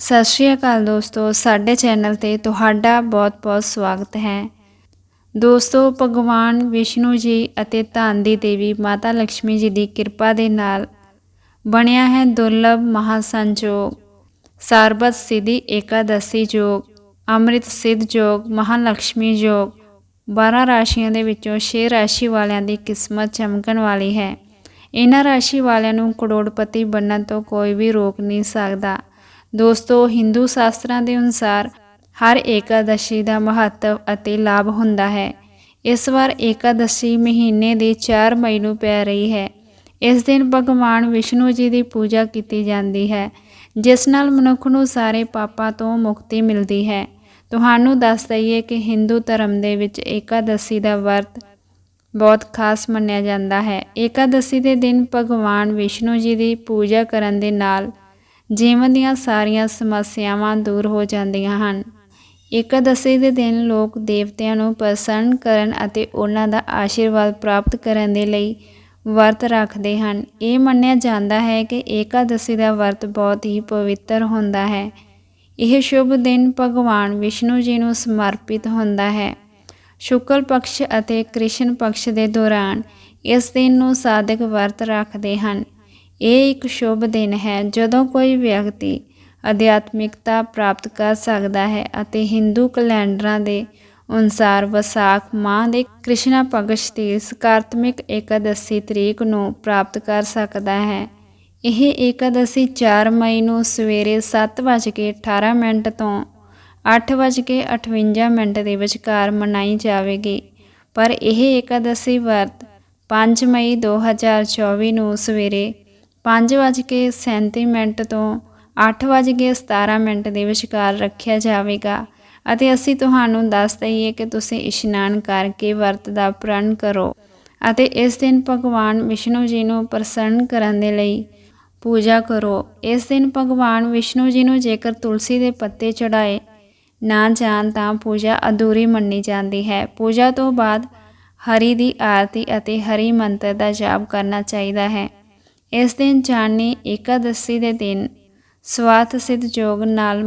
ਸਤਿ ਸ਼੍ਰੀ ਅਕਾਲ ਦੋਸਤੋ, ਸਾਡੇ ਚੈਨਲ ਤੇ ਤੁਹਾਡਾ ਬਹੁਤ-ਬਹੁਤ ਸਵਾਗਤ ਹੈ। ਦੋਸਤੋ, ਭਗਵਾਨ ਵਿਸ਼ਨੂੰ ਜੀ ਅਤੇ ਧਨ ਦੀ ਦੇਵੀ ਮਾਤਾ ਲక్ష్ਮੀ ਜੀ ਦੀ ਕਿਰਪਾ ਦੇ ਨਾਲ ਬਣਿਆ ਹੈ ਦੁਰਲਭ ਮਹਾਸੰਜੋਗ, ਸਰਬਤ ਸਿਧੀ ਏਕਾਦਸੀ ਯੋਗ ਅੰਮ੍ਰਿਤ ਸਿੱਧ ਯੋਗ ਮਹਾਲక్ష్ਮੀ ਯੋਗ 12 ਰਾਸ਼ੀਆਂ ਦੇ ਵਿੱਚੋਂ 6 ਰਾਸ਼ੀ ਵਾਲਿਆਂ ਦੀ ਕਿਸਮਤ ਚਮਕਣ ਵਾਲੀ ਹੈ। ਇਹਨਾਂ ਰਾਸ਼ੀ ਵਾਲਿਆਂ ਨੂੰ ਕਰੋੜਪਤੀ ਬਣਨ ਤੋਂ ਕੋਈ ਵੀ ਰੋਕ ਨਹੀਂ ਸਕਦਾ। ਦੋਸਤੋ, ਹਿੰਦੂ ਸ਼ਾਸਤਰਾਂ ਦੇ ਅਨੁਸਾਰ ਹਰ ਏਕਾਦਸ਼ੀ ਦਾ ਮਹੱਤਵ ਅਤੇ ਲਾਭ ਹੁੰਦਾ ਹੈ। ਇਸ ਵਾਰ ਏਕਾਦਸ਼ੀ ਮਹੀਨੇ ਦੇ 4 ਮਈ ਨੂੰ ਪੈ ਰਹੀ ਹੈ। ਇਸ ਦਿਨ ਭਗਵਾਨ ਵਿਸ਼ਨੂੰ ਜੀ ਦੀ ਪੂਜਾ ਕੀਤੀ ਜਾਂਦੀ ਹੈ, ਜਿਸ ਨਾਲ ਮਨੁੱਖ ਨੂੰ ਸਾਰੇ ਪਾਪਾਂ ਤੋਂ ਮੁਕਤੀ ਮਿਲਦੀ ਹੈ। ਤੁਹਾਨੂੰ ਦੱਸ ਦਈਏ ਕਿ ਹਿੰਦੂ ਧਰਮ ਦੇ ਵਿੱਚ ਏਕਾਦਸ਼ੀ ਦਾ ਵਰਤ ਬਹੁਤ ਖਾਸ ਮੰਨਿਆ ਜਾਂਦਾ ਹੈ। ਏਕਾਦਸ਼ੀ ਦੇ ਦਿਨ ਭਗਵਾਨ ਵਿਸ਼ਨੂੰ ਜੀ ਦੀ ਪੂਜਾ ਕਰਨ ਦੇ ਨਾਲ ਜੀਵਨ ਦੀਆਂ ਸਾਰੀਆਂ ਸਮੱਸਿਆਵਾਂ ਦੂਰ ਹੋ ਜਾਂਦੀਆਂ ਹਨ। ਏਕਾਦਸ਼ੀ ਦੇ ਦਿਨ ਲੋਕ ਦੇਵਤਿਆਂ ਨੂੰ ਪ੍ਰਸੰਨ ਕਰਨ ਅਤੇ ਉਹਨਾਂ ਦਾ ਆਸ਼ੀਰਵਾਦ ਪ੍ਰਾਪਤ ਕਰਨ ਦੇ ਲਈ ਵਰਤ ਰੱਖਦੇ ਹਨ। ਇਹ ਮੰਨਿਆ ਜਾਂਦਾ ਹੈ ਕਿ ਏਕਾਦਸ਼ੀ ਦਾ ਵਰਤ ਬਹੁਤ ਹੀ ਪਵਿੱਤਰ ਹੁੰਦਾ ਹੈ। ਇਹ ਸ਼ੁਭ ਦਿਨ ਭਗਵਾਨ ਵਿਸ਼ਨੂੰ ਜੀ ਨੂੰ ਸਮਰਪਿਤ ਹੁੰਦਾ ਹੈ। ਸ਼ੁਕਲ ਪਕਸ਼ ਅਤੇ ਕ੍ਰਿਸ਼ਨ ਪਕਸ਼ ਦੇ ਦੌਰਾਨ ਇਸ ਦਿਨ ਨੂੰ ਸਾਧਕ ਵਰਤ ਰੱਖਦੇ ਹਨ। ਇਹ ਇੱਕ ਸ਼ੁਭ ਦਿਨ ਹੈ, ਜਦੋਂ ਕੋਈ ਵਿਅਕਤੀ ਅਧਿਆਤਮਿਕਤਾ ਪ੍ਰਾਪਤ ਕਰ ਸਕਦਾ ਹੈ ਅਤੇ ਹਿੰਦੂ ਕੈਲੰਡਰਾਂ ਦੇ ਅਨੁਸਾਰ ਵਿਸਾਖ ਮਾਹ ਦੇ ਕ੍ਰਿਸ਼ਨਾ ਪਕਸ਼ ਦੀ ਸਕਾਰਾਤਮਿਕ ਏਕਾਦਸ਼ੀ ਤਰੀਕ ਨੂੰ ਪ੍ਰਾਪਤ ਕਰ ਸਕਦਾ ਹੈ। ਇਹ ਏਕਾਦਸ਼ੀ 4 ਮਈ ਨੂੰ ਸਵੇਰੇ 7:18 ਮਿੰਟ ਤੋਂ 8:58 ਮਿੰਟ ਦੇ ਵਿਚਕਾਰ ਮਨਾਈ ਜਾਵੇਗੀ। ਪਰ ਇਹ ਏਕਾਦਸ਼ੀ ਵਰਤ 5 ਮਈ 2024 ਨੂੰ ਸਵੇਰੇ 5:37 ਮਿੰਟ ਤੋਂ 8:17 ਮਿੰਟ ਦੇ ਵਿਚਕਾਰ ਰੱਖਿਆ ਜਾਵੇਗਾ ਅਤੇ ਅਸੀਂ ਤੁਹਾਨੂੰ ਦੱਸ ਦਈਏ ਕਿ ਤੁਸੀਂ ਇਸ਼ਨਾਨ ਕਰਕੇ ਵਰਤ ਦਾ ਪ੍ਰਣ ਕਰੋ ਅਤੇ ਇਸ ਦਿਨ ਭਗਵਾਨ ਵਿਸ਼ਨੂੰ ਜੀ ਨੂੰ ਪ੍ਰਸੰਨ ਕਰਨ ਦੇ ਲਈ ਪੂਜਾ ਕਰੋ। ਇਸ ਦਿਨ ਭਗਵਾਨ ਵਿਸ਼ਨੂੰ ਜੀ ਨੂੰ ਜੇਕਰ ਤੁਲਸੀ ਦੇ ਪੱਤੇ ਚੜਾਏ ਨਾ ਜਾਣ ਤਾਂ ਪੂਜਾ ਅਧੂਰੀ ਮੰਨੀ ਜਾਂਦੀ ਹੈ। ਪੂਜਾ ਤੋਂ ਬਾਅਦ ਹਰੀ ਦੀ ਆਰਤੀ ਅਤੇ ਹਰੀ ਮੰਤਰ ਦਾ ਜਾਪ ਕਰਨਾ ਚਾਹੀਦਾ ਹੈ। ਇਸ ਦਿਨ ਜਾਣੀ ਏਕਾਦਸ਼ੀ ਦੇ ਦਿਨ ਸਵਾਤ ਸਿੱਧ ਯੋਗ ਨਾਲ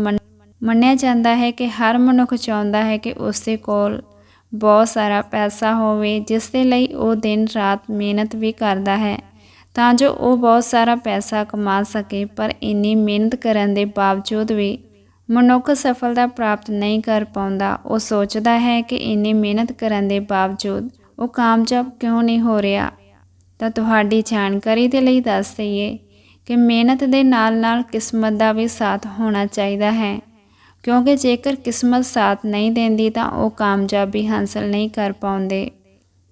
ਮੰਨਿਆ ਜਾਂਦਾ ਹੈ ਕਿ ਹਰ ਮਨੁੱਖ ਚਾਹੁੰਦਾ ਹੈ ਕਿ ਉਸਦੇ ਕੋਲ ਬਹੁਤ ਸਾਰਾ ਪੈਸਾ ਹੋਵੇ, ਜਿਸ ਦੇ ਲਈ ਉਹ ਦਿਨ ਰਾਤ ਮਿਹਨਤ ਵੀ ਕਰਦਾ ਹੈ। ਤਾਂ ਜੋ ਉਹ ਬਹੁਤ ਸਾਰਾ ਪੈਸਾ ਕਮਾ ਸਕੇ, ਪਰ ਇੰਨੀ ਮਿਹਨਤ ਕਰਨ ਦੇ ਬਾਵਜੂਦ ਵੀ ਮਨੁੱਖ ਸਫਲਤਾ ਪ੍ਰਾਪਤ ਨਹੀਂ ਕਰ ਪਾਉਂਦਾ, ਉਹ ਸੋਚਦਾ ਹੈ ਕਿ ਇੰਨੀ ਮਿਹਨਤ ਕਰਨ ਦੇ ਬਾਵਜੂਦ ਉਹ ਕਾਮਯਾਬ ਕਿਉਂ ਨਹੀਂ ਹੋ ਰਿਹਾ। ਤਾਂ ਤੁਹਾਡੀ ਜਾਣਕਾਰੀ ਦੇ ਲਈ ਦੱਸ ਦਈਏ ਕਿ ਮਿਹਨਤ ਦੇ ਨਾਲ-ਨਾਲ ਕਿਸਮਤ ਦਾ ਵੀ ਸਾਥ ਹੋਣਾ ਚਾਹੀਦਾ ਹੈ। ਕਿਉਂਕਿ ਜੇਕਰ ਕਿਸਮਤ ਸਾਥ ਨਹੀਂ ਦਿੰਦੀ ਤਾਂ ਉਹ ਕਾਮਯਾਬੀ ਹਾਸਲ ਨਹੀਂ ਕਰ ਪਾਉਂਦੇ।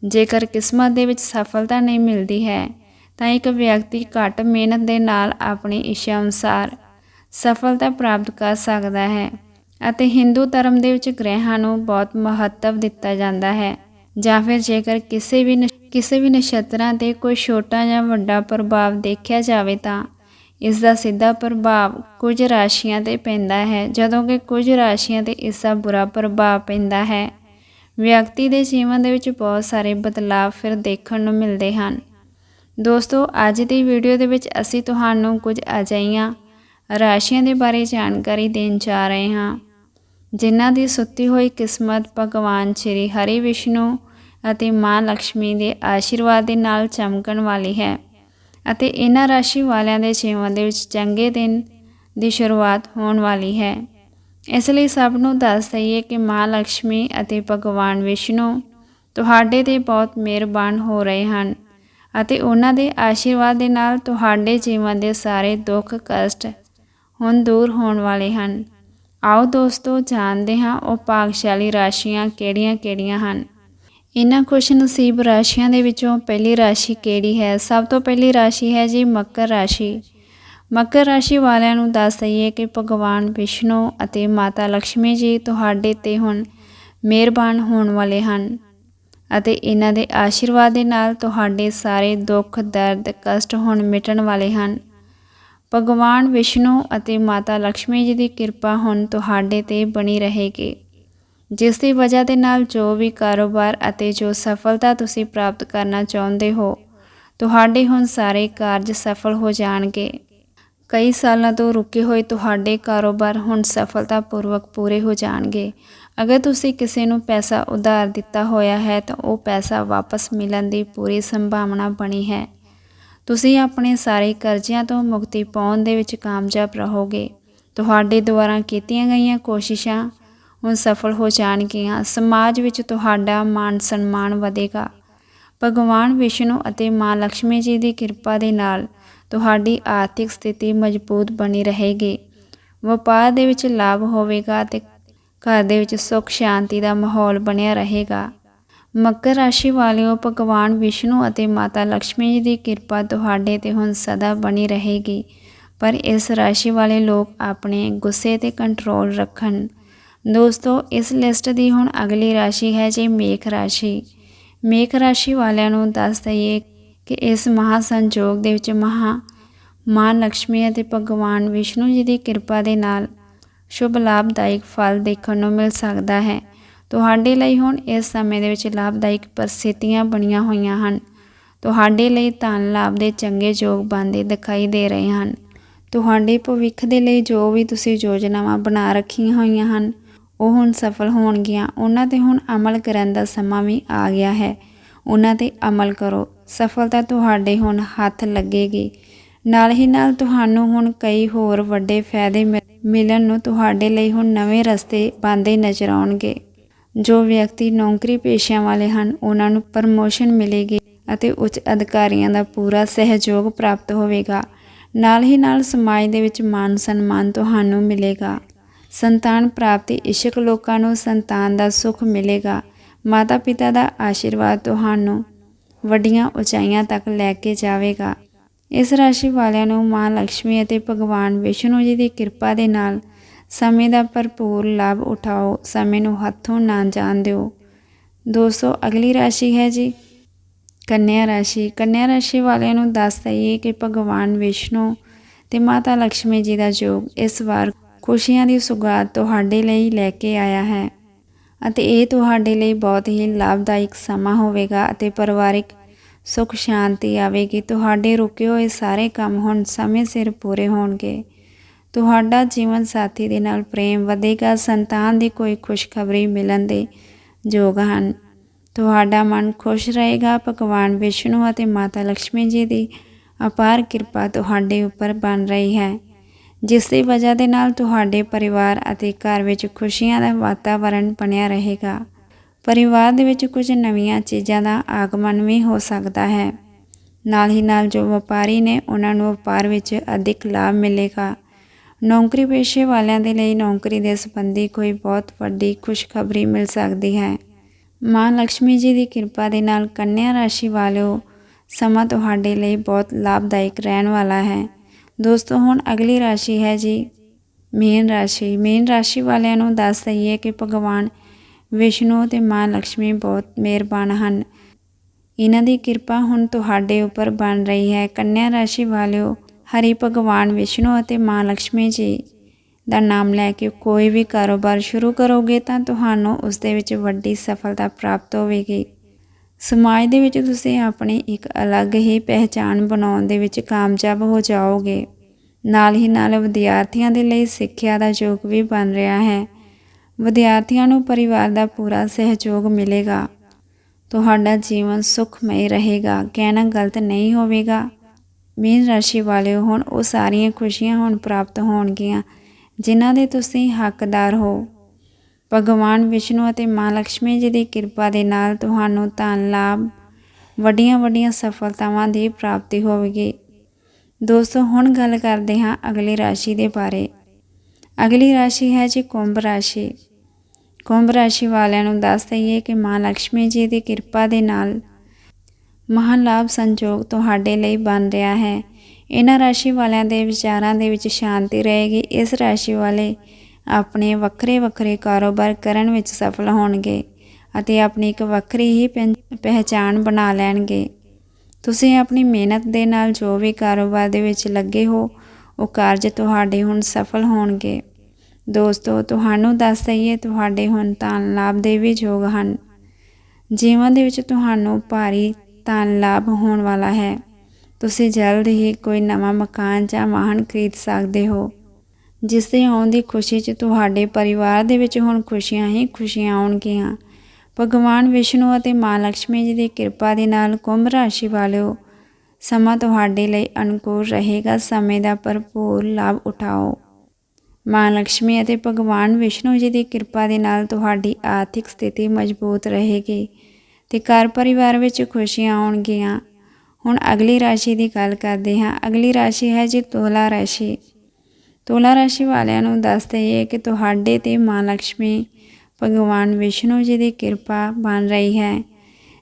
ਜੇਕਰ ਕਿਸਮਤ ਦੇ ਵਿੱਚ ਸਫਲਤਾ ਨਹੀਂ ਮਿਲਦੀ ਹੈ, ਤਾਂ ਇੱਕ ਵਿਅਕਤੀ ਘੱਟ ਮਿਹਨਤ ਦੇ ਨਾਲ ਆਪਣੀ ਇੱਛਾ ਅਨੁਸਾਰ ਸਫਲਤਾ ਪ੍ਰਾਪਤ ਕਰ ਸਕਦਾ ਹੈ ਅਤੇ ਹਿੰਦੂ ਧਰਮ ਦੇ ਵਿੱਚ ਗ੍ਰਹਿਾਂ ਨੂੰ ਬਹੁਤ ਮਹੱਤਵ ਦਿੱਤਾ ਜਾਂਦਾ ਹੈ। ਜਾਂ ਫਿਰ ਜੇਕਰ ਕਿਸੇ ਵੀ ਕਿਸੇ ਵੀ ਨਛੱਤਰਾਂ ਤੇ ਕੋਈ ਛੋਟਾ ਜਾਂ ਵੱਡਾ ਪ੍ਰਭਾਵ ਦੇਖਿਆ ਜਾਵੇ ਤਾਂ ਇਸ ਦਾ ਸਿੱਧਾ ਪ੍ਰਭਾਵ ਕੁਝ ਰਾਸ਼ੀਆਂ ਤੇ ਪੈਂਦਾ ਹੈ, ਜਦੋਂ ਕਿ ਕੁਝ ਰਾਸ਼ੀਆਂ ਤੇ ਇਸ ਦਾ ਬੁਰਾ ਪ੍ਰਭਾਵ ਪੈਂਦਾ ਹੈ। ਵਿਅਕਤੀ ਦੇ ਜੀਵਨ ਦੇ ਵਿੱਚ ਬਹੁਤ ਸਾਰੇ ਬਦਲਾਅ ਫਿਰ ਦੇਖਣ ਨੂੰ ਮਿਲਦੇ ਹਨ। ਦੋਸਤੋ, ਅੱਜ ਦੀ ਵੀਡੀਓ ਦੇ ਵਿੱਚ ਅਸੀਂ ਤੁਹਾਨੂੰ ਕੁਝ ਅਜਿਹੀਆਂ ਰਾਸ਼ੀਆਂ ਦੇ ਬਾਰੇ ਜਾਣਕਾਰੀ ਦੇਣ ਜਾ ਰਹੇ ਹਾਂ, ਜਿਨ੍ਹਾਂ ਦੀ ਸੁੱਤੀ ਹੋਈ ਕਿਸਮਤ ਭਗਵਾਨ ਸ਼੍ਰੀ ਹਰੀ ਵਿਸ਼ਨੂੰ ਅਤੇ ਮਾਂ ਲక్ష్ਮੀ ਦੇ ਆਸ਼ੀਰਵਾਦ ਦੇ ਨਾਲ ਚਮਕਣ ਵਾਲੀ ਹੈ ਅਤੇ ਇਹਨਾਂ ਰਾਸ਼ੀ ਵਾਲਿਆਂ ਦੇ ਜੀਵਨ ਦੇ ਵਿੱਚ ਚੰਗੇ ਦਿਨ ਦੀ ਸ਼ੁਰੂਆਤ ਹੋਣ ਵਾਲੀ ਹੈ। ਇਸ ਲਈ ਸਭ ਨੂੰ ਦੱਸ ਦਈਏ ਕਿ ਮਾਂ ਲక్ష్ਮੀ ਅਤੇ ਭਗਵਾਨ ਵਿਸ਼ਨੂੰ ਤੁਹਾਡੇ ਤੇ ਬਹੁਤ ਮਿਹਰਬਾਨ ਹੋ ਰਹੇ ਹਨ ਅਤੇ ਉਹਨਾਂ ਦੇ ਆਸ਼ੀਰਵਾਦ ਦੇ ਨਾਲ ਤੁਹਾਡੇ ਜੀਵਨ ਦੇ ਸਾਰੇ ਦੁੱਖ, ਕਸ਼ਟ ਹੁਣ ਦੂਰ ਹੋਣ ਵਾਲੇ ਹਨ। ਆਓ ਦੋਸਤੋ, ਜਾਣਦੇ ਹਾਂ ਉਹ ਭਾਗਸ਼ਾਲੀ ਰਾਸ਼ੀਆਂ ਕਿਹੜੀਆਂ-ਕਿਹੜੀਆਂ ਹਨ। ਇਹਨਾਂ ਖੁਸ਼ ਨਸੀਬ ਰਾਸ਼ੀਆਂ ਦੇ ਵਿੱਚੋਂ ਪਹਿਲੀ ਰਾਸ਼ੀ ਕਿਹੜੀ ਹੈ? ਸਭ ਤੋਂ ਪਹਿਲੀ ਰਾਸ਼ੀ ਹੈ ਜੀ ਮਕਰ ਰਾਸ਼ੀ। ਮਕਰ ਰਾਸ਼ੀ ਵਾਲਿਆਂ ਨੂੰ ਦੱਸ ਦਈਏ ਕਿ ਭਗਵਾਨ ਵਿਸ਼ਨੂੰ ਅਤੇ ਮਾਤਾ ਲక్ష్ਮੀ ਜੀ ਤੁਹਾਡੇ ਤੇ ਹੁਣ ਮਿਹਰਬਾਨ ਹੋਣ ਵਾਲੇ ਹਨ ਅਤੇ ਇਹਨਾਂ ਦੇ ਆਸ਼ੀਰਵਾਦ ਦੇ ਨਾਲ ਤੁਹਾਡੇ ਸਾਰੇ ਦੁੱਖ, ਦਰਦ, ਕਸ਼ਟ ਹੁਣ ਮਿਟਣ ਵਾਲੇ ਹਨ। ਭਗਵਾਨ ਵਿਸ਼ਨੂੰ ਅਤੇ ਮਾਤਾ ਲక్ష్ਮੀ ਜੀ ਦੀ ਕਿਰਪਾ ਹੁਣ ਤੁਹਾਡੇ ਤੇ ਬਣੀ ਰਹੇਗੀ। ਜਿਸ ਦੀ ਵਜ੍ਹਾ ਦੇ ਨਾਲ ਜੋ ਵੀ ਕਾਰੋਬਾਰ ਅਤੇ ਜੋ ਸਫਲਤਾ ਤੁਸੀਂ ਪ੍ਰਾਪਤ ਕਰਨਾ ਚਾਹੁੰਦੇ ਹੋ, ਤੁਹਾਡੇ ਹੁਣ ਸਾਰੇ ਕਾਰਜ ਸਫਲ ਹੋ ਜਾਣਗੇ। ਕਈ ਸਾਲਾਂ ਤੋਂ ਰੁਕੇ ਹੋਏ ਤੁਹਾਡੇ ਕਾਰੋਬਾਰ ਹੁਣ ਸਫਲਤਾਪੂਰਵਕ ਪੂਰੇ ਹੋ ਜਾਣਗੇ। ਅਗਰ ਤੁਸੀਂ ਕਿਸੇ ਨੂੰ ਪੈਸਾ ਉਧਾਰ ਦਿੱਤਾ ਹੋਇਆ ਹੈ, ਤਾਂ ਉਹ ਪੈਸਾ ਵਾਪਸ ਮਿਲਣ ਦੀ ਪੂਰੀ ਸੰਭਾਵਨਾ ਬਣੀ ਹੈ। ਤੁਸੀਂ ਆਪਣੇ ਸਾਰੇ ਕਰਜ਼ਿਆਂ ਤੋਂ ਮੁਕਤੀ ਪਾਉਣ ਦੇ ਵਿੱਚ ਕਾਮਯਾਬ ਰਹੋਗੇ। ਤੁਹਾਡੇ ਦੁਆਰਾ ਕੀਤੀਆਂ ਗਈਆਂ ਕੋਸ਼ਿਸ਼ਾਂ ਹੁਣ ਸਫਲ ਹੋ ਜਾਣਗੀਆਂ। ਸਮਾਜ ਵਿੱਚ ਤੁਹਾਡਾ ਮਾਨ ਸਨਮਾਨ ਵਧੇਗਾ। ਭਗਵਾਨ ਵਿਸ਼ਨੂੰ ਅਤੇ ਮਾਂ ਲక్ష్ਮੀ ਜੀ ਦੀ ਕਿਰਪਾ ਦੇ ਨਾਲ ਤੁਹਾਡੀ ਆਰਥਿਕ ਸਥਿਤੀ ਮਜ਼ਬੂਤ ਬਣੀ ਰਹੇਗੀ। ਵਪਾਰ ਦੇ ਵਿੱਚ ਲਾਭ ਹੋਵੇਗਾ ਤੇ ਘਰ ਦੇ ਵਿੱਚ ਸੁੱਖ ਸ਼ਾਂਤੀ ਦਾ ਮਾਹੌਲ ਬਣਿਆ ਰਹੇਗਾ। ਮਕਰ ਰਾਸ਼ੀ ਵਾਲਿਓ, ਭਗਵਾਨ ਵਿਸ਼ਨੂੰ ਅਤੇ ਮਾਤਾ ਲక్ష్ਮੀ ਜੀ ਦੀ ਕਿਰਪਾ ਤੁਹਾਡੇ ਤੇ ਹੁਣ ਸਦਾ ਬਣੀ ਰਹੇਗੀ। ਪਰ ਇਸ ਰਾਸ਼ੀ ਵਾਲੇ ਲੋਕ ਆਪਣੇ ਗੁੱਸੇ ਤੇ ਕੰਟਰੋਲ ਰੱਖਣ। ਦੋਸਤੋ, ਇਸ ਲਿਸਟ ਦੀ ਹੁਣ ਅਗਲੀ ਰਾਸ਼ੀ ਹੈ ਜੀ ਮੇਖ ਰਾਸ਼ੀ। ਮੇਖ ਰਾਸ਼ੀ ਵਾਲਿਆਂ ਨੂੰ ਦੱਸ ਦਈਏ ਕਿ ਇਸ ਮਹਾ ਸੰਜੋਗ ਦੇ ਵਿੱਚ ਮਹਾ, ਮਾਂ ਲక్ష్ਮੀ ਅਤੇ ਭਗਵਾਨ ਵਿਸ਼ਨੂੰ ਜੀ ਦੀ ਕਿਰਪਾ ਦੇ ਨਾਲ ਸ਼ੁਭ ਲਾਭਦਾਇਕ ਫਲ ਦੇਖਣ ਨੂੰ ਮਿਲ ਸਕਦਾ ਹੈ। ਤੁਹਾਡੇ ਲਈ ਹੁਣ ਇਸ ਸਮੇਂ ਦੇ ਵਿੱਚ ਲਾਭਦਾਇਕ ਪਰਿਸਥਿਤੀਆਂ ਬਣੀਆਂ ਹੋਈਆਂ ਹਨ। ਤੁਹਾਡੇ ਲਈ ਧਨ ਲਾਭ ਦੇ ਚੰਗੇ ਯੋਗ ਬਣਦੇ ਦਿਖਾਈ ਦੇ ਰਹੇ ਹਨ। ਤੁਹਾਡੇ ਭਵਿੱਖ ਦੇ ਲਈ ਜੋ ਵੀ ਤੁਸੀਂ ਯੋਜਨਾਵਾਂ ਬਣਾ ਰੱਖੀਆਂ ਹੋਈਆਂ ਹਨ ਉਹ ਹੁਣ ਸਫਲ ਹੋਣਗੀਆਂ। ਉਹਨਾਂ ਤੇ ਹੁਣ ਅਮਲ ਕਰਨ ਦਾ ਸਮਾਂ ਵੀ ਆ ਗਿਆ ਹੈ। ਉਹਨਾਂ ਤੇ ਅਮਲ ਕਰੋ। ਸਫਲਤਾ ਤੁਹਾਡੇ ਹੁਣ ਹੱਥ ਲੱਗੇਗੀ। ਨਾਲ ਹੀ ਨਾਲ ਤੁਹਾਨੂੰ ਹੁਣ ਕਈ ਹੋਰ ਵੱਡੇ ਫਾਇਦੇ ਮਿ- ਮਿਲਣ ਨੂੰ ਤੁਹਾਡੇ ਲਈ ਹੁਣ ਨਵੇਂ ਰਸਤੇ ਬੰਦੇ ਨਜ਼ਰ ਆਉਣਗੇ। ਜੋ ਵਿਅਕਤੀ ਨੌਕਰੀ ਪੇਸ਼ਿਆਂ ਵਾਲੇ ਹਨ, ਉਹਨਾਂ ਨੂੰ ਪ੍ਰਮੋਸ਼ਨ ਮਿਲੇਗੀ ਅਤੇ ਉੱਚ ਅਧਿਕਾਰੀਆਂ ਦਾ ਪੂਰਾ ਸਹਿਯੋਗ ਪ੍ਰਾਪਤ ਹੋਵੇਗਾ। ਨਾਲ ਹੀ ਨਾਲ ਸਮਾਜ ਦੇ ਵਿੱਚ ਮਾਨ ਸਨਮਾਨ ਤੁਹਾਨੂੰ ਮਿਲੇਗਾ। ਸੰਤਾਨ ਪ੍ਰਾਪਤੀ ਇਸ਼ਕ ਲੋਕਾਂ ਨੂੰ ਸੰਤਾਨ ਦਾ ਸੁੱਖ ਮਿਲੇਗਾ। ਮਾਤਾ ਪਿਤਾ ਦਾ ਆਸ਼ੀਰਵਾਦ ਤੁਹਾਨੂੰ ਵੱਡੀਆਂ ਉਚਾਈਆਂ ਤੱਕ ਲੈ ਕੇ ਜਾਵੇਗਾ। ਇਸ ਰਾਸ਼ੀ ਵਾਲਿਆਂ ਨੂੰ ਮਾਂ ਲక్ష్ਮੀ ਅਤੇ ਭਗਵਾਨ ਵਿਸ਼ਨੂੰ ਜੀ ਦੀ ਕਿਰਪਾ ਦੇ ਨਾਲ ਸਮੇਂ ਦਾ ਭਰਪੂਰ ਲਾਭ ਉਠਾਓ। ਸਮੇਂ ਨੂੰ ਹੱਥੋਂ ਨਾ ਜਾਣ ਦਿਓ। ਦੋਸਤੋ, ਅਗਲੀ ਰਾਸ਼ੀ ਹੈ ਜੀ ਕੰਨਿਆ ਰਾਸ਼ੀ। ਕੰਨਿਆ ਰਾਸ਼ੀ ਵਾਲਿਆਂ ਨੂੰ ਦੱਸ ਦਈਏ ਕਿ ਭਗਵਾਨ ਵਿਸ਼ਨੂੰ ਤੇ ਮਾਤਾ ਲక్ష్ਮੀ ਜੀ ਦਾ ਯੋਗ ਇਸ ਵਾਰ ਖੁਸ਼ੀਆਂ ਦੀ ਸੁਗਾਤ ਤੁਹਾਡੇ ਲਈ ਲੈ ਕੇ ਆਇਆ ਹੈ ਅਤੇ ਇਹ ਤੁਹਾਡੇ ਲਈ ਬਹੁਤ ਹੀ ਲਾਭਦਾਇਕ ਸਮਾਂ ਹੋਵੇਗਾ ਅਤੇ ਪਰਿਵਾਰਿਕ ਸੁਖ ਸ਼ਾਂਤੀ ਆਵੇਗੀ। ਤੁਹਾਡੇ ਰੁਕੇ ਹੋਏ ਸਾਰੇ ਕੰਮ ਹੁਣ ਸਮੇਂ ਸਿਰ ਪੂਰੇ ਹੋਣਗੇ। ਤੁਹਾਡਾ ਜੀਵਨ ਸਾਥੀ ਦੇ ਨਾਲ ਪ੍ਰੇਮ ਵਧੇਗਾ। ਸੰਤਾਨ ਦੀ ਕੋਈ ਖੁਸ਼ਖਬਰੀ ਮਿਲਣ ਦੇ ਯੋਗ ਹਨ। ਤੁਹਾਡਾ ਮਨ ਖੁਸ਼ ਰਹੇਗਾ। ਭਗਵਾਨ ਵਿਸ਼ਨੂੰ ਅਤੇ ਮਾਤਾ ਲక్ష్ਮੀ ਜੀ ਦੀ ਅਪਾਰ ਕਿਰਪਾ ਤੁਹਾਡੇ ਉੱਪਰ ਬਣ ਰਹੀ ਹੈ। ਜਿਸ ਦੀ ਵਜ੍ਹਾ ਦੇ ਨਾਲ ਤੁਹਾਡੇ ਪਰਿਵਾਰ ਅਤੇ ਘਰ ਵਿੱਚ ਖੁਸ਼ੀਆਂ ਦਾ ਵਾਤਾਵਰਣ ਬਣਿਆ ਰਹੇਗਾ। ਪਰਿਵਾਰ ਦੇ ਵਿੱਚ ਕੁਝ ਨਵੀਆਂ ਚੀਜ਼ਾਂ ਦਾ ਆਗਮਨ ਵੀ ਹੋ ਸਕਦਾ ਹੈ। ਨਾਲ ਹੀ ਨਾਲ ਜੋ ਵਪਾਰੀ ਨੇ ਉਹਨਾਂ ਨੂੰ ਵਪਾਰ ਵਿੱਚ ਅਧਿਕ ਲਾਭ ਮਿਲੇਗਾ। ਨੌਕਰੀ ਪੇਸ਼ੇ ਵਾਲਿਆਂ ਦੇ ਲਈ ਨੌਕਰੀ ਦੇ ਸੰਬੰਧੀ ਕੋਈ ਬਹੁਤ ਵੱਡੀ ਖੁਸ਼ਖਬਰੀ ਮਿਲ ਸਕਦੀ ਹੈ। ਮਾਂ ਲక్ష్ਮੀ ਜੀ ਦੀ ਕਿਰਪਾ ਦੇ ਨਾਲ ਕੰਨਿਆ ਰਾਸ਼ੀ ਵਾਲਿਓ ਸਮਾਂ ਤੁਹਾਡੇ ਲਈ ਬਹੁਤ ਲਾਭਦਾਇਕ ਰਹਿਣ ਵਾਲਾ ਹੈ। ਦੋਸਤੋ, ਹੁਣ ਅਗਲੀ ਰਾਸ਼ੀ ਹੈ ਜੀ, ਮੇਨ ਰਾਸ਼ੀ। ਮੇਨ ਰਾਸ਼ੀ ਵਾਲਿਆਂ ਨੂੰ ਦੱਸ ਦਈਏ ਕਿ ਭਗਵਾਨ ਵਿਸ਼ਨੂੰ ਤੇ ਮਾਂ ਲక్ష్ਮੀ ਬਹੁਤ ਮਿਹਰਬਾਨ ਹਨ। ਇਹਨਾਂ ਦੀ ਕਿਰਪਾ ਹੁਣ ਤੁਹਾਡੇ ਉੱਪਰ ਬਣ ਰਹੀ ਹੈ। ਕੰਨਿਆ ਰਾਸ਼ੀ ਵਾਲਿਓ, ਹਰੀ ਭਗਵਾਨ ਵਿਸ਼ਨੂੰ ਅਤੇ ਮਾਂ ਲక్ష్ਮੀ ਜੀ ਦਾ ਨਾਮ ਲੈ ਕੇ ਕੋਈ ਵੀ ਕਾਰੋਬਾਰ ਸ਼ੁਰੂ ਕਰੋਗੇ ਤਾਂ ਤੁਹਾਨੂੰ ਉਸ ਦੇ ਵਿੱਚ ਵੱਡੀ ਸਫਲਤਾ ਪ੍ਰਾਪਤ ਹੋਵੇਗੀ। ਸਮਾਜ ਦੇ ਵਿੱਚ ਤੁਸੀਂ ਆਪਣੀ ਇੱਕ ਅਲੱਗ ਹੀ ਪਹਿਚਾਨ ਬਣਾਉਣ ਦੇ ਵਿੱਚ ਕਾਮਯਾਬ ਹੋ ਜਾਓਗੇ। ਨਾਲ ਹੀ ਨਾਲ ਵਿਦਿਆਰਥੀਆਂ ਦੇ ਲਈ ਸਿੱਖਿਆ ਦਾ ਯੋਗ ਵੀ ਬਣ ਰਿਹਾ ਹੈ। ਵਿਦਿਆਰਥੀਆਂ ਨੂੰ ਪਰਿਵਾਰ ਦਾ ਪੂਰਾ ਸਹਿਯੋਗ ਮਿਲੇਗਾ। ਤੁਹਾਡਾ ਜੀਵਨ ਸੁਖਮਈ ਰਹੇਗਾ, ਕਹਿਣਾ ਗਲਤ ਨਹੀਂ ਹੋਵੇਗਾ। ਮੀਨ ਰਾਸ਼ੀ ਵਾਲੇ ਹੁਣ ਉਹ ਸਾਰੀਆਂ ਖੁਸ਼ੀਆਂ ਹੁਣ ਪ੍ਰਾਪਤ ਹੋਣਗੀਆਂ, ਜਿਨ੍ਹਾਂ ਦੇ ਤੁਸੀਂ ਹੱਕਦਾਰ ਹੋ। ਭਗਵਾਨ ਵਿਸ਼ਨੂੰ ਅਤੇ ਮਾਂ ਲక్ష్ਮੀ ਜੀ ਦੀ ਕਿਰਪਾ ਦੇ ਨਾਲ ਤੁਹਾਨੂੰ ਧਨ, ਲਾਭ ਵੱਡੀਆਂ ਵੱਡੀਆਂ ਸਫਲਤਾਵਾਂ ਦੀ ਪ੍ਰਾਪਤੀ ਹੋਵੇਗੀ। ਦੋਸਤੋ, ਹੁਣ ਗੱਲ ਕਰਦੇ ਹਾਂ ਅਗਲੀ ਰਾਸ਼ੀ ਦੇ ਬਾਰੇ। ਅਗਲੀ ਰਾਸ਼ੀ ਹੈ ਜੀ ਕੁੰਭ ਰਾਸ਼ੀ। ਕੁੰਭ ਰਾਸ਼ੀ ਵਾਲਿਆਂ ਨੂੰ ਦੱਸ ਦਈਏ ਕਿ ਮਾਂ ਲక్ష్ਮੀ ਜੀ ਦੀ ਕਿਰਪਾ ਦੇ ਨਾਲ ਮਹਾਨ ਲਾਭ ਸੰਜੋਗ ਤੁਹਾਡੇ ਲਈ ਬਣ ਰਿਹਾ ਹੈ। ਇਹਨਾਂ ਰਾਸ਼ੀ ਵਾਲਿਆਂ ਦੇ ਵਿਚਾਰਾਂ ਦੇ ਵਿੱਚ ਸ਼ਾਂਤੀ ਰਹੇਗੀ। ਇਸ ਰਾਸ਼ੀ ਵਾਲੇ ਆਪਣੇ ਵੱਖਰੇ ਵੱਖਰੇ ਕਾਰੋਬਾਰ ਕਰਨ ਵਿੱਚ ਸਫਲ ਹੋਣਗੇ ਅਤੇ ਆਪਣੀ ਇੱਕ ਵੱਖਰੀ ਹੀ ਪਹਿਚਾਣ ਬਣਾ ਲੈਣਗੇ। ਤੁਸੀਂ ਆਪਣੀ ਮਿਹਨਤ ਦੇ ਨਾਲ ਜੋ ਵੀ ਕਾਰੋਬਾਰ ਦੇ ਵਿੱਚ ਲੱਗੇ ਹੋ, ਉਹ ਕਾਰਜ ਤੁਹਾਡੇ ਹੁਣ ਸਫਲ ਹੋਣਗੇ। ਦੋਸਤੋ, ਤੁਹਾਨੂੰ ਦੱਸ ਦਈਏ, ਤੁਹਾਡੇ ਹੁਣ ਧਨ ਲਾਭ ਦੇ ਵੀ ਯੋਗ ਹਨ। ਜੀਵਨ ਦੇ ਵਿੱਚ ਤੁਹਾਨੂੰ ਭਾਰੀ ਧਨ ਲਾਭ ਹੋਣ ਵਾਲਾ ਹੈ। ਤੁਸੀਂ ਜਲਦ ਹੀ ਕੋਈ ਨਵਾਂ ਮਕਾਨ ਜਾਂ ਵਾਹਨ ਖਰੀਦ ਸਕਦੇ ਹੋ, ਜਿਸ ਦੇ ਆਉਣ ਦੀ ਖੁਸ਼ੀ 'ਚ ਤੁਹਾਡੇ ਪਰਿਵਾਰ ਦੇ ਵਿੱਚ ਹੁਣ ਖੁਸ਼ੀਆਂ ਹੀ ਖੁਸ਼ੀਆਂ ਆਉਣਗੀਆਂ। ਭਗਵਾਨ ਵਿਸ਼ਨੂੰ ਅਤੇ ਮਾਂ ਲక్ష్ਮੀ ਜੀ ਦੀ ਕਿਰਪਾ ਦੇ ਨਾਲ ਕੁੰਭ ਰਾਸ਼ੀ ਵਾਲਿਓ, ਸਮਾਂ ਤੁਹਾਡੇ ਲਈ ਅਨੁਕੂਲ ਰਹੇਗਾ, ਸਮੇਂ ਦਾ ਭਰਪੂਰ ਲਾਭ ਉਠਾਓ। ਮਾਂ ਲక్ష్ਮੀ ਅਤੇ ਭਗਵਾਨ ਵਿਸ਼ਨੂੰ ਜੀ ਦੀ ਕਿਰਪਾ ਦੇ ਨਾਲ ਤੁਹਾਡੀ ਆਰਥਿਕ ਸਥਿਤੀ ਮਜ਼ਬੂਤ ਰਹੇਗੀ ਤੇ ਘਰ ਪਰਿਵਾਰ ਵਿੱਚ ਖੁਸ਼ੀਆਂ ਆਉਣਗੀਆਂ। ਹੁਣ ਅਗਲੀ ਰਾਸ਼ੀ ਦੀ ਗੱਲ ਕਰਦੇ ਹਾਂ। ਅਗਲੀ ਰਾਸ਼ੀ ਹੈ ਜੀ ਤੋਲਾ ਰਾਸ਼ੀ। ਤੋਲਾ ਰਾਸ਼ੀ ਵਾਲਿਆਂ ਨੂੰ ਦੱਸ ਦਈਏ ਕਿ ਤੁਹਾਡੇ ਤੇ ਮਾਂ ਲక్ష్ਮੀ ਭਗਵਾਨ ਵਿਸ਼ਨੂੰ ਜੀ ਦੀ ਕਿਰਪਾ ਬਣ ਰਹੀ ਹੈ,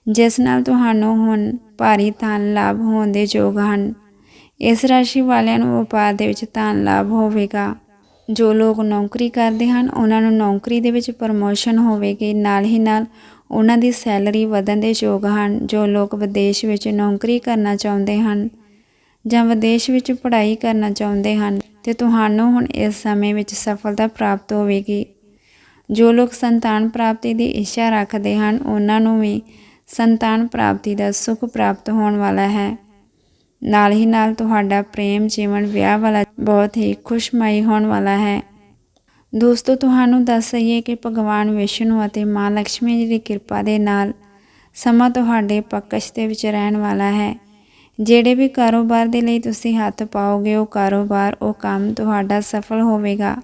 ਜਿਸ ਨਾਲ ਤੁਹਾਨੂੰ ਹੁਣ ਭਾਰੀ ਧਨ ਲਾਭ ਹੋਣ ਦੇ ਯੋਗ ਹਨ। ਇਸ ਰਾਸ਼ੀ ਵਾਲਿਆਂ ਨੂੰ ਵਪਾਰ ਦੇ ਵਿੱਚ ਧਨ ਲਾਭ ਹੋਵੇਗਾ। ਜੋ ਲੋਕ ਨੌਕਰੀ ਕਰਦੇ ਹਨ, ਉਹਨਾਂ ਨੂੰ ਨੌਕਰੀ ਦੇ ਵਿੱਚ ਪ੍ਰਮੋਸ਼ਨ ਹੋਵੇਗੀ। ਨਾਲ ਹੀ ਨਾਲ ਉਹਨਾਂ ਦੀ ਸੈਲਰੀ ਵਧਣ ਦੇ ਯੋਗ ਹਨ, ਜੋ ਲੋਕ ਵਿਦੇਸ਼ ਵਿੱਚ ਨੌਕਰੀ ਕਰਨਾ ਚਾਹੁੰਦੇ ਹਨ ਜਾਂ ਵਿਦੇਸ਼ ਵਿੱਚ ਪੜ੍ਹਾਈ ਕਰਨਾ ਚਾਹੁੰਦੇ ਹਨ ਤੇ ਤੁਹਾਨੂੰ ਹੁਣ ਇਸ ਸਮੇਂ ਵਿੱਚ ਸਫਲਤਾ ਪ੍ਰਾਪਤ ਹੋਵੇਗੀ। ਜੋ ਲੋਕ ਸੰਤਾਨ ਪ੍ਰਾਪਤੀ ਦੀ ਇੱਛਾ ਰੱਖਦੇ ਹਨ, ਉਹਨਾਂ ਨੂੰ ਵੀ ਸੰਤਾਨ ਪ੍ਰਾਪਤੀ ਦਾ ਸੁੱਖ ਪ੍ਰਾਪਤ ਹੋਣ ਵਾਲਾ ਹੈ। ਨਾਲ ਹੀ ਨਾਲ ਤੁਹਾਡਾ ਪ੍ਰੇਮ ਜੀਵਨ ਵਿਆਹ ਵਾਲਾ ਬਹੁਤ ਹੀ ਖੁਸ਼ਮਈ ਹੋਣ ਵਾਲਾ ਹੈ। ਦੋਸਤੋ, ਤੁਹਾਨੂੰ ਦੱਸ ਦਈਏ ਕਿ ਭਗਵਾਨ ਵਿਸ਼ਨੂੰ ਅਤੇ ਮਾਂ ਲక్ష్ਮੀ ਜੀ ਦੀ ਕਿਰਪਾ ਦੇ ਨਾਲ ਸਮਾਂ ਤੁਹਾਡੇ ਪੱਕਸ਼ ਦੇ ਵਿੱਚ ਰਹਿਣ ਵਾਲਾ ਹੈ। ਜਿਹੜੇ ਵੀ ਕਾਰੋਬਾਰ ਦੇ ਲਈ ਤੁਸੀਂ ਹੱਥ ਪਾਓਗੇ, ਉਹ ਕਾਰੋਬਾਰ, ਉਹ ਕੰਮ ਤੁਹਾਡਾ ਸਫਲ ਹੋਵੇਗਾ।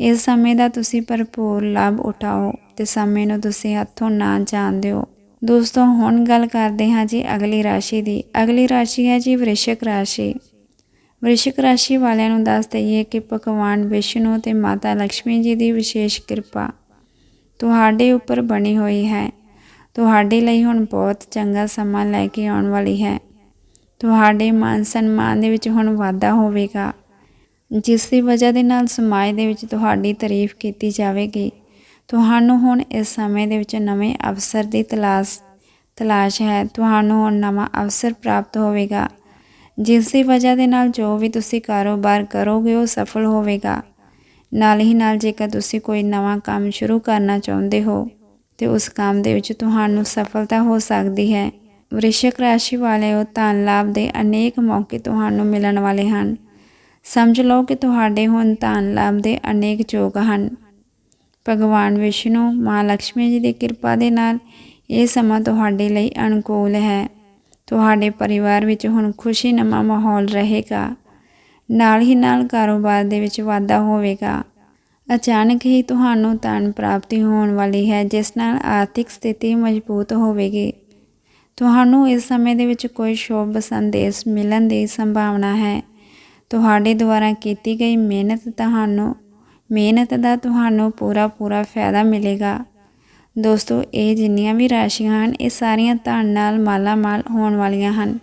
ਇਸ ਸਮੇਂ ਦਾ ਤੁਸੀਂ ਭਰਪੂਰ ਲਾਭ ਉਠਾਓ ਤੇ ਸਮੇਂ ਨੂੰ ਤੁਸੀਂ ਹੱਥੋਂ ਨਾ ਜਾਣ ਦਿਓ। ਦੋਸਤੋ, ਹੁਣ ਗੱਲ ਕਰਦੇ ਹਾਂ ਜੀ ਅਗਲੀ ਰਾਸ਼ੀ ਦੀ। ਅਗਲੀ ਰਾਸ਼ੀ ਹੈ ਜੀ ਵ੍ਰਿਸ਼ਕ ਰਾਸ਼ੀ। ਵ੍ਰਿਸ਼ਕ ਰਾਸ਼ੀ ਵਾਲਿਆਂ ਨੂੰ ਦੱਸ ਦਈਏ ਕਿ ਭਗਵਾਨ ਵਿਸ਼ਨੂੰ ਤੇ ਮਾਤਾ ਲక్ష్ਮੀ ਜੀ ਦੀ ਵਿਸ਼ੇਸ਼ ਕਿਰਪਾ ਤੁਹਾਡੇ ਉੱਪਰ ਬਣੀ ਹੋਈ ਹੈ। ਤੁਹਾਡੇ ਲਈ ਹੁਣ ਬਹੁਤ ਚੰਗਾ ਸਮਾਂ ਲੈ ਕੇ ਆਉਣ ਵਾਲੀ ਹੈ। ਤੁਹਾਡੇ ਮਾਨ ਸਨਮਾਨ ਦੇ ਵਿੱਚ ਹੁਣ ਵਾਧਾ ਹੋਵੇਗਾ। ਜਿਸ ਦੀ ਵਜ੍ਹਾ ਦੇ ਨਾਲ ਸਮਾਜ ਦੇ ਵਿੱਚ ਤੁਹਾਡੀ ਤਾਰੀਫ ਕੀਤੀ ਜਾਵੇਗੀ। ਤੁਹਾਨੂੰ ਹੁਣ ਇਸ ਸਮੇਂ ਦੇ ਵਿੱਚ ਨਵੇਂ ਅਵਸਰ ਦੀ ਤਲਾਸ਼ ਤਲਾਸ਼ ਹੈ। ਤੁਹਾਨੂੰ ਹੁਣ ਨਵਾਂ ਅਵਸਰ ਪ੍ਰਾਪਤ ਹੋਵੇਗਾ। ਜਿਸ ਦੀ ਵਜ੍ਹਾ ਦੇ ਨਾਲ ਜੋ ਵੀ ਤੁਸੀਂ ਕਾਰੋਬਾਰ ਕਰੋਗੇ, ਉਹ ਸਫਲ ਹੋਵੇਗਾ। ਨਾਲ ਹੀ ਨਾਲ ਜੇਕਰ ਤੁਸੀਂ ਕੋਈ ਨਵਾਂ ਕੰਮ ਸ਼ੁਰੂ ਕਰਨਾ ਚਾਹੁੰਦੇ ਹੋ, ਤੇ ਉਸ ਕੰਮ ਦੇ ਵਿੱਚ ਤੁਹਾਨੂੰ ਸਫਲਤਾ ਹੋ ਸਕਦੀ ਹੈ। ਵ੍ਰਿਸ਼ਕ ਰਾਸ਼ੀ ਵਾਲੇ ਉਹ ਧਨ ਲਾਭ ਦੇ ਅਨੇਕ ਮੌਕੇ ਤੁਹਾਨੂੰ ਮਿਲਣ ਵਾਲੇ ਹਨ। ਸਮਝ ਲਓ ਕਿ ਤੁਹਾਡੇ ਹੁਣ ਧਨ ਲਾਭ ਦੇ ਅਨੇਕ ਯੋਗ ਹਨ। ਭਗਵਾਨ ਵਿਸ਼ਨੂੰ, ਮਾਂ ਲక్ష్ਮੀ ਜੀ ਦੀ ਕਿਰਪਾ ਦੇ ਨਾਲ ਇਹ ਸਮਾਂ ਤੁਹਾਡੇ ਲਈ ਅਨੁਕੂਲ ਹੈ। ਤੁਹਾਡੇ ਪਰਿਵਾਰ ਵਿੱਚ ਹੁਣ ਖੁਸ਼ੀ ਨਮਾ ਮਾਹੌਲ ਰਹੇਗਾ। ਨਾਲ ਹੀ ਨਾਲ ਕਾਰੋਬਾਰ ਦੇ ਵਿੱਚ ਵਾਧਾ ਹੋਵੇਗਾ। ਅਚਾਨਕ ਹੀ ਤੁਹਾਨੂੰ ਧਨ ਪ੍ਰਾਪਤੀ ਹੋਣ ਵਾਲੀ ਹੈ, ਜਿਸ ਨਾਲ ਆਰਥਿਕ ਸਥਿਤੀ ਮਜ਼ਬੂਤ ਹੋਵੇਗੀ। ਤੁਹਾਨੂੰ ਇਸ ਸਮੇਂ ਦੇ ਵਿੱਚ ਕੋਈ ਸ਼ੁਭ ਸੰਦੇਸ਼ ਮਿਲਣ ਦੀ ਸੰਭਾਵਨਾ ਹੈ। ਤੁਹਾਡੇ ਦੁਆਰਾ ਕੀਤੀ ਗਈ ਮਿਹਨਤ ਤੁਹਾਨੂੰ, ਮਿਹਨਤ ਦਾ ਤੁਹਾਨੂੰ ਪੂਰਾ ਪੂਰਾ ਫਾਇਦਾ ਮਿਲੇਗਾ। ਦੋਸਤੋ, ਇਹ ਜਿੰਨੀਆਂ ਵੀ ਰਾਸ਼ੀਆਂ ਹਨ, ਇਹ ਸਾਰੀਆਂ ਧਨ ਨਾਲ ਮਾਲਾਮਾਲ ਹੋਣ ਵਾਲੀਆਂ ਹਨ।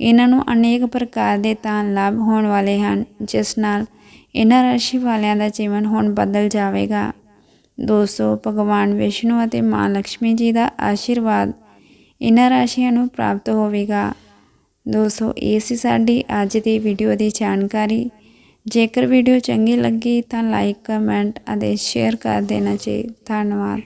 ਇਹਨਾਂ ਨੂੰ ਅਨੇਕ ਪ੍ਰਕਾਰ ਦੇ ਧਨ ਲਾਭ ਹੋਣ ਵਾਲੇ ਹਨ, ਜਿਸ ਨਾਲ ਇਹਨਾਂ ਰਾਸ਼ੀ ਵਾਲਿਆਂ ਦਾ ਜੀਵਨ ਹੁਣ ਬਦਲ ਜਾਵੇਗਾ। ਦੋਸਤੋ, ਭਗਵਾਨ ਵਿਸ਼ਨੂੰ ਅਤੇ ਮਾਂ ਲక్ష్ਮੀ ਜੀ ਦਾ ਆਸ਼ੀਰਵਾਦ ਇਹਨਾਂ ਰਾਸ਼ੀਆਂ ਨੂੰ ਪ੍ਰਾਪਤ ਹੋਵੇਗਾ। ਦੋਸਤੋ, ਇਹ ਸੀ ਸਾਡੀ ਅੱਜ ਦੀ ਵੀਡੀਓ ਦੀ ਜਾਣਕਾਰੀ। ਜੇਕਰ ਵੀਡੀਓ ਚੰਗੀ ਲੱਗੀ ਤਾਂ ਲਾਈਕ ਕਮੈਂਟ ਅਤੇ ਸ਼ੇਅਰ ਕਰ ਦੇਣਾ ਚਾਹੀਦਾ ਧੰਨਵਾਦ।